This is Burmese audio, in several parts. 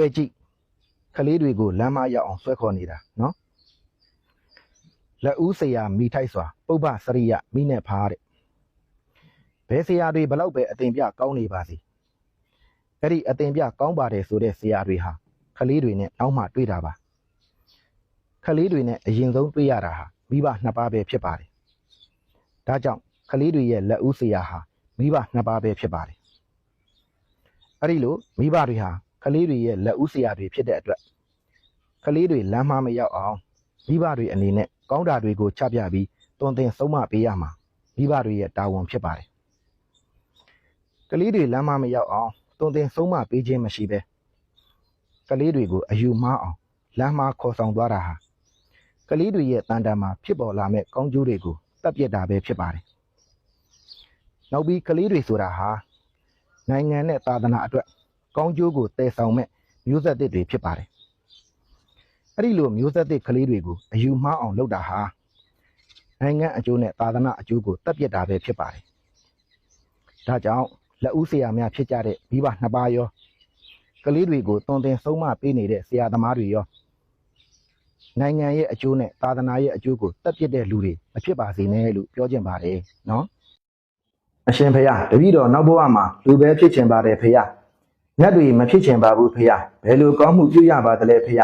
ကဲကြည့်ကလေးတွေကိုလမ်းမရောက်အောင်ဆွဲခေါ်နေတာနော်လက်ဦးဆရာမိထိုက်စွာပုပ္ပစရိယမိနဲ့ဖားတဲ့ဘယ်ဆရာတွေဘလောက်ပဲအတင်ပြကောင်းနေပါစေအဲ့ဒီအတင်ပြကောင်းပါတယ်ဆိုတဲ့ဆရာတွေဟာကလေးတွေနဲ့နောက်မှတွေ့တာပါကလေးတွေနဲ့အရင်ဆုံးတွေ့ရတာဟာမိဘနှစ်ပါးပဲဖြစ်ပါတယ်ဒါကြောင့်ကလေးတွေရဲ့လက်ဦးဆရာဟာမိဘနှစ်ပါးပဲဖြစ်ပါတယ်အဲ့ဒီလိုမိဘတွေဟာ ကလေးတွေရဲ့လက်ဦးဆရာတွေဖြစ်တဲ့အတွက်ကလေးတွေလမ်းမမရောက်အောင်မိဘတွေအနေနဲ့ကောင်းတာတွေကိုချပြပြီးတွင်တင်ဆုံးမပေးရမှာမိဘတွေရဲ့တာဝန်ဖြစ်ပါတယ်ကလေးတွေလမ်းမမရောက်အောင်တွင်တင်ဆုံးမပေးခြင်းမရှိပဲကလေးတွေကိုအယူမှားအောင်လမ်းမခေါ်ဆောင်သွားတာဟာကလေးတွေရဲ့တန်တန်မှာဖြစ်ပေါ်လာမဲ့ကောင်းကျိုးတွေကိုတပ်ပြစ်တာပဲဖြစ်ပါတယ်နောက်ပြီးကလေးတွေဆိုတာဟာနိုင်ငံနဲ့သာသနာအတွက် ကောင်းကျိုးကိုတည်ဆောင်မဲ့မျိုးဆက်သစ်တွေဖြစ်ပါတယ်။အဲ့ဒီလိုမျိုးဆက်သစ်ကလေးတွေကိုအယူမှားအောင်လုပ်တာဟာနိုင်ငံအကျိုးနဲ့သာသနာအကျိုးကိုတပ်ပစ်တာပဲဖြစ်ပါတယ်။ဒါကြောင့်လက်ဦးဆရာများဖြစ်ကြတဲ့မိဘနှစ်ပါးရောကလေးတွေကိုတွင်တင်ဆုံးမပေးနေတဲ့ဆရာသမားတွေရောနိုင်ငံရဲ့အကျိုးနဲ့သာသနာရဲ့အကျိုးကိုတပ်ပစ်တဲ့လူတွေမဖြစ်ပါစေနဲ့လို့ပြောချင်ပါတယ်နော်။အရှင်ဖေယတပည့်တော်နောက်ဘဝမှာလူပဲဖြစ်ချင်ပါတယ်ဖေယ။ မြတ်တွေမဖြစ်ချင်ပါဘူးဖေယဘယ်လိုကောင်းမှုပြုရပါသလဲဖေယ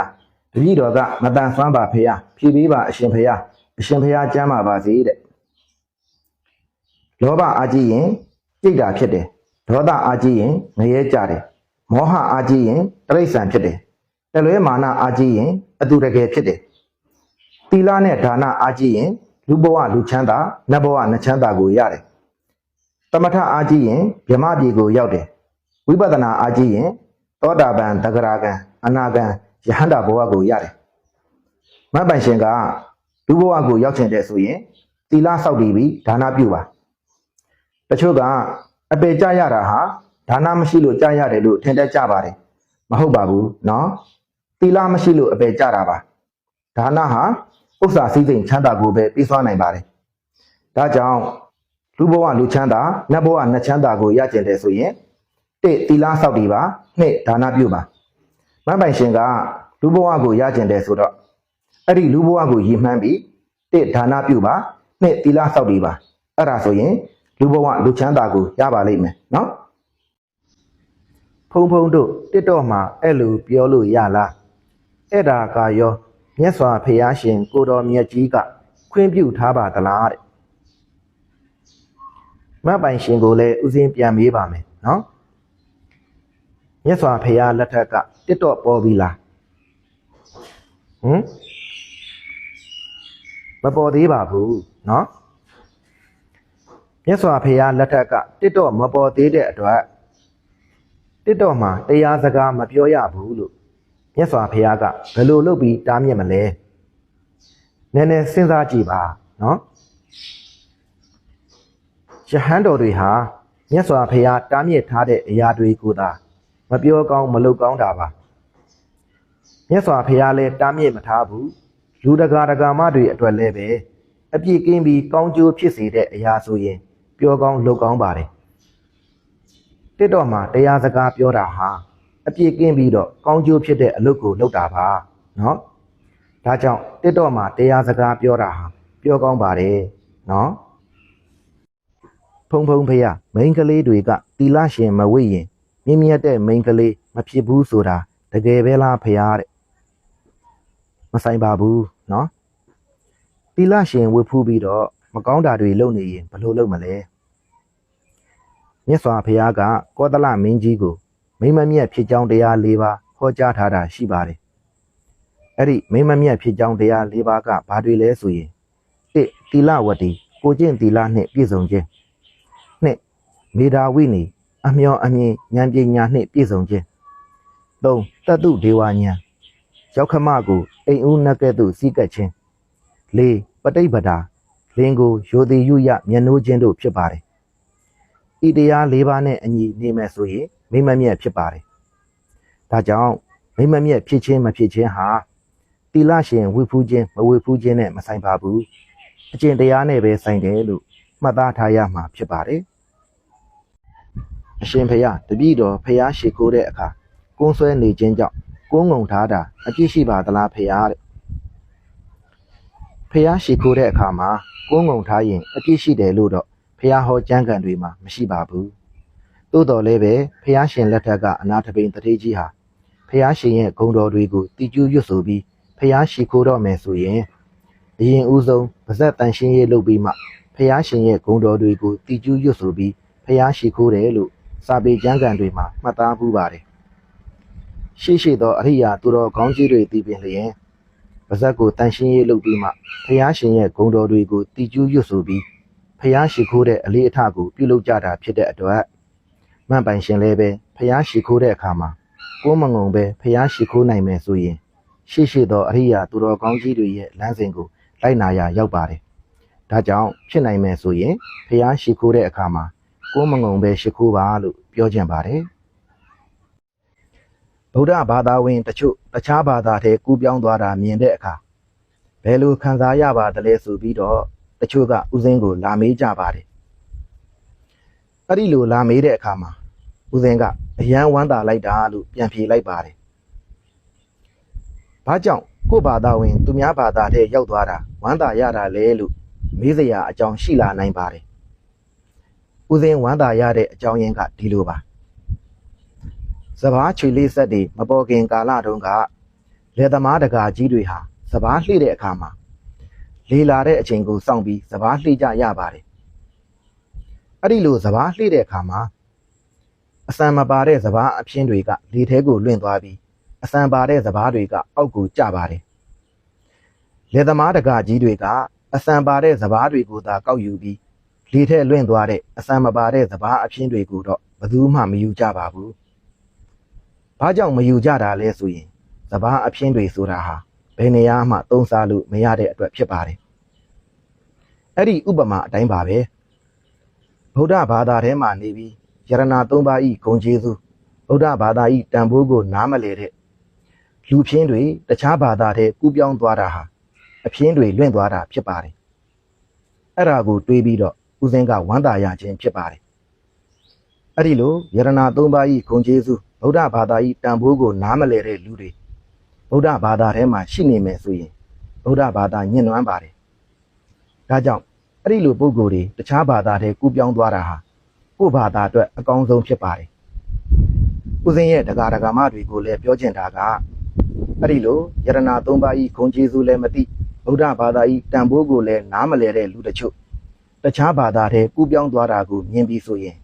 တပည့်တော်ကမတန်ဆွမ်းပါဖေယဖြည့်ပေးပါအရှင်ဖေယအရှင်ဖေယကျမ်းပါပါစေတဲ့လောဘအာကြီးရင်ကြိတ်တာဖြစ်တယ်ဒေါသအာကြီးရင်ငရဲကြတယ်မောဟအာကြီးရင်တိရစ္ဆာန်ဖြစ်တယ်တလွဲမာနအာကြီးရင်အတူတကယ်ဖြစ်တယ်သီလနဲ့ဒါနအာကြီးရင်လူဘဝလူချမ်းသာနတ်ဘဝနတ်ချမ်းသာကိုရတယ်တမထအာကြီးရင်ဗြဟ္မပြည်ကိုရောက်တယ် ဝိပဿနာအားကြီးရင်သောတာပန်တဂရကံအနာကံယဟန္တာဘဝကိုရတယ်။မတ်ပိုင်ရှင်ကလူဘဝကိုရောက်ချင်တဲ့ဆိုရင်သီလစောင့်တည်ပြီးဒါနပြုပါ။တချို့ကအပေကြရတာဟာဒါနမရှိလို့ကြရတယ်လို့ထင်တတ်ကြပါတယ်။မဟုတ်ပါဘူးနော်။သီလမရှိလို့အပေကြတာပါ။ဒါနဟာဥစ္စာစည်းစိမ်ချမ်းသာကိုပဲပြီးသွားနိုင်ပါတယ်။ဒါကြောင့်လူဘဝလူချမ်းသာနတ်ဘဝနတ်ချမ်းသာကိုရကျင်တယ်ဆိုရင် တစ်သီလဆောက်တည်ပါနှစ်ဒါနပြုပါမတ်ပိုင်ရှင်ကလူဘဝကိုရကျင်တယ်ဆိုတော့အဲ့ဒီလူဘဝကိုရည်မှန်းပြီးတစ်ဒါနပြုပါနှစ်သီလဆောက်တည်ပါအဲ့ဒါဆိုရင်လူဘဝလူချမ်းသာကိုရပါလိမ့်မယ်နော်ဖုံဖုံတို့တစ်တော့မှာအဲ့လိုပြောလို့ရလားအဲ့ဒါကရောမြတ်စွာဘုရားရှင် ကိုတော်မြတ်ကြီးကခွင့်ပြုထားပါသလားတဲ့မတ်ပိုင်ရှင်ကိုလည်းဥစဉ်ပြန်မေးပါမယ်နော် မြတ်စွာဘုရားလက်ထက်ကတစ်တော့ပေါ်ပြီလားဟမ်မပေါ်သေးပါဘူးเนาะမြတ်စွာဘုရားလက်ထက်ကတစ်တော့မပေါ်သေးတဲ့အတွက်တစ်တော့မှာတရားစကားမပြောရဘူးလို့မြတ်စွာဘုရားကဘယ်လိုလုပ်ပြီးတားမြစ်မလဲနည်းနည်းစဉ်းစားကြည့်ပါเนาะယဟန်တော်တွေဟာမြတ်စွာဘုရားတားမြစ်ထားတဲ့အရာတွေကိုသာ မပြောကောင်းမလုပ်ကောင်းတာပါမြတ်စွာဘုရားလည်းတားမြစ်မထားဘူးလူတကာတကာမတွေအတွက်လည်းပဲအပြည့်ကင်းပြီးကောင်းကျိုးဖြစ်စေတဲ့အရာဆိုရင် ပြောကောင်းလုပ်ကောင်းပါတယ်တစ်တော့မှတရားစကားပြောတာဟာအပြည့်ကင်းပြီးတော့ကောင်းကျိုးဖြစ်တဲ့အလုပ်ကိုလုပ်တာပါနော်ဒါကြောင့်တစ်တော့မှတရားစကားပြောတာဟာပြောကောင်းပါတယ်နော်ဖုံဖုံဖေရမိန်းကလေးတွေကတီလာရှင်မဝိရင် မြင့်မြတ်တဲ့မိန်းကလေးမဖြစ်ဘူးဆိုတာတကယ်ပဲလားဖရားတဲ့မဆိုင်ပါဘူးเนาะတိလရှင်ဝတ်ဖူးပြီးတော့မကောင်းတာတွေလုပ်နေရင်ဘယ်လိုလုပ်မလဲမြတ်စွာဘုရားကကောသလမင်းကြီးကိုမိမ့်မမြတ်ဖြစ်ကြောင်းတရား၄ပါးဟောကြားထားတာရှိပါတယ်အဲ့ဒီမိမ့်မမြတ်ဖြစ်ကြောင်းတရား၄ပါးကဘာတွေလဲဆိုရင်၁တိလဝတိကိုကျင့်တိလနှင့်ပြည့်စုံခြင်း၂မေဓာဝိနေ အမျောအမြင်ဉာဏ်ပညာနှင့်ပြည့်စုံခြင်း၃တတုဒေဝဉာဏ်ရောက်ခမကိုအိမ်ဦးနတ်ကဲ့သို့စီးကပ်ခြင်း၄ပဋိပဒါလင်ကိုရိုသေယုယမျက်နှိုးခြင်းတို့ဖြစ်ပါတယ်ဤတရား၄ပါးနဲ့အညီနေမယ်ဆိုရင်မိမ့်မမြတ်ဖြစ်ပါတယ်ဒါကြောင့်မိမ့်မမြတ်ဖြစ်ခြင်းမဖြစ်ခြင်းဟာတိလရှင်ဝိဖူးခြင်းမဝိဖူးခြင်းနဲ့မဆိုင်ပါဘူးအကျင့်တရားနဲ့ပဲဆိုင်တယ်လို့မှတ်သားထားရမှာဖြစ်ပါတယ် အရှင်ဖေယတပည့်တော်ဖေယရှိခိုးတဲ့အခါကုန်းဆွဲနေခြင်းကြောင့်ကိုးငုံထားတာအပြစ်ရှိပါသလားဖေဟာတဲ့ဖေဟာရှိခိုးတဲ့အခါမှာကိုးငုံထားရင်အပြစ်ရှိတယ်လို့တော့ဖေဟာဟောကျမ်းဂန်တွေမှာမရှိပါဘူးသို့တော်လည်းပဲဖေဟာရှင်လက်ထက်ကအနာထပိန်တတိကြီးဟာဖေဟာရှင်ရဲ့ဂုံတော်တွေကိုတည်ကျူးရွတ်ဆိုပြီးဖေဟာရှိခိုးတော့မယ်ဆိုရင်အရင်ဦးဆုံးဗဇက်တန်ရှင်းရေးလုပ်ပြီးမှဖေဟာရှင်ရဲ့ဂုံတော်တွေကိုတည်ကျူးရွတ်ဆိုပြီးဖေဟာရှိခိုးတယ်လို့ စာပေကျမ်းဂန်တွေမှာမှတ်သားမှုပါတယ်ရှိရှိသောအရိယာသူတော်ကောင်းကြီးတွေတည်ပင်လျင်ပါဇက်ကိုတန်ရှင်းရေးလုပ်ပြီးမှဖျားရှင်ရဲ့ဂုံတော်တွေကိုတည်ကျူးရွတ်ဆိုပြီးဖျားရှိခိုးတဲ့အလေးအထကိုပြုလုပ်ကြတာဖြစ်တဲ့အတွက်မန်ပိုင်ရှင်လည်းပဲဖျားရှိခိုးတဲ့အခါမှာကိုယ်မငုံပဲဖျားရှိခိုးနိုင်မယ်ဆိုရင်ရှိရှိသောအရိယာသူတော်ကောင်းကြီးတွေရဲ့လမ်းစဉ်ကိုလိုက်နာရာရောက်ပါတယ်။ဒါကြောင့်ဖြစ်နိုင်မယ်ဆိုရင်ဖျားရှိခိုးတဲ့အခါမှာ ကိုယ်မငုံပဲရှိခိုးပါလို့ပြောချင်ပါတယ်။ဗုဒ္ဓဘာသာဝင်တချို့တခြားဘာသာထဲကူးပြောင်းသွားတာမြင်တဲ့အခါဘယ်လိုခံစားရပါသလဲဆိုပြီးတော့တချို့ကဥစဉ်ကိုလာမေးကြပါတယ်အဲ့ဒီလိုလာမေးတဲ့အခါမှာဥစဉ်ကအယံဝမ်းသာလိုက်တာလို့ပြန်ဖြေလိုက်ပါတယ်ဘာကြောင့်ကိုယ့်ဘာသာဝင် သူများဘာသာထဲရောက်သွားတာဝမ်းသာရတာလဲလို့မေးစရာအကြောင်းရှိလာနိုင်ပါတယ် ဥစဉ်ဝမ်းသာရတဲ့အကြောင်းရင်းကဒီလိုပါစပားချွေလေးဆက်တွေမပေါ်ခင်ကာလတုန်းကလယ်သမားတကာကြီးတွေဟာစပားလှိတဲ့အခါမှာလေလာတဲ့အချိန်ကိုစောင့်ပြီးစပားလှိကြရပါတယ်အဲ့ဒီလိုစပားလှိတဲ့အခါမှာအစံမပါတဲ့စပားအဖြစ်တွေကလေထဲကိုလွင့်သွားပြီးအစံပါတဲ့စပားတွေကအောက်ကိုကျပါတယ်လယ်သမားတကာကြီးတွေကအစံပါတဲ့စပားတွေကိုသာကောက်ယူပြီး လေထဲလွင့်သွားတဲ့အစံမပါတဲ့စပားအဖြစ်တွေကိုတော့ဘယ်သူမှမယူကြပါဘူးဘာကြောင့်မယူကြတာလဲဆိုရင်စပားအဖျင်းတွေဆိုတာဟာဘယ်နေရာမှသုံးစားလို့မရတဲ့အတွက်ဖြစ်ပါတယ်။အဲ့ဒီဥပမာအတိုင်းပါပဲဗုဒ္ဓဘာသာထဲမှာနေပြီးယရနာ၃ပါးဤဂုံကျေးဇူးဗုဒ္ဓဘာသာဤတန်ဖိုးကိုနားမလည်တဲ့လူဖြင်းတွေတခြားဘာသာထဲကူးပြောင်းသွားတာဟာအဖြင်းတွေလွင့်သွားတာဖြစ်ပါတယ်။အဲ့ဒါကိုတွေးပြီးတော့ ဦးစင်းကဝမ်းသာရခြင်းဖြစ်ပါတယ်။အဲ့ဒီလိုယရနာ၃ပါးဤဂုံကျေးဇူးဗုဒ္ဓဘာသာဤတန်ဖိုးကိုနားမလည်တဲ့လူတွေဗုဒ္ဓဘာသာထဲမှာရှိနေမယ်ဆိုရင်ဗုဒ္ဓဘာသာညှဉ်းနှွမ်းပါတယ်။ဒါကြောင့်အဲ့ဒီလိုပုံကိုယ်တွေတခြားဘာသာထဲကူးပြောင်းသွားတာဟာကိုယ့်ဘာသာအတွက်အကောင်းဆုံးဖြစ်ပါတယ်။ဦးစင်းရဲ့ဒကာဒကာမတွေကိုလည်းပြောချင်တာကအဲ့ဒီလိုယရနာ၃ပါးဤဂုံကျေးဇူးလည်းမသိဗုဒ္ဓဘာသာဤတန်ဖိုးကိုလည်းနားမလည်တဲ့လူတချို့ တခြားဘာသာထဲကူးပြောင်းသွားတာကိုမြင်ပြီးဆိုရင်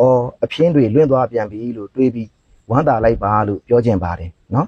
အော်အဖြင်းတွေလွင့်သွားပြန်ပြီလို့တွေးပြီးဝမ်းသာလိုက်ပါလို့ပြောချင်ပါတယ်နော်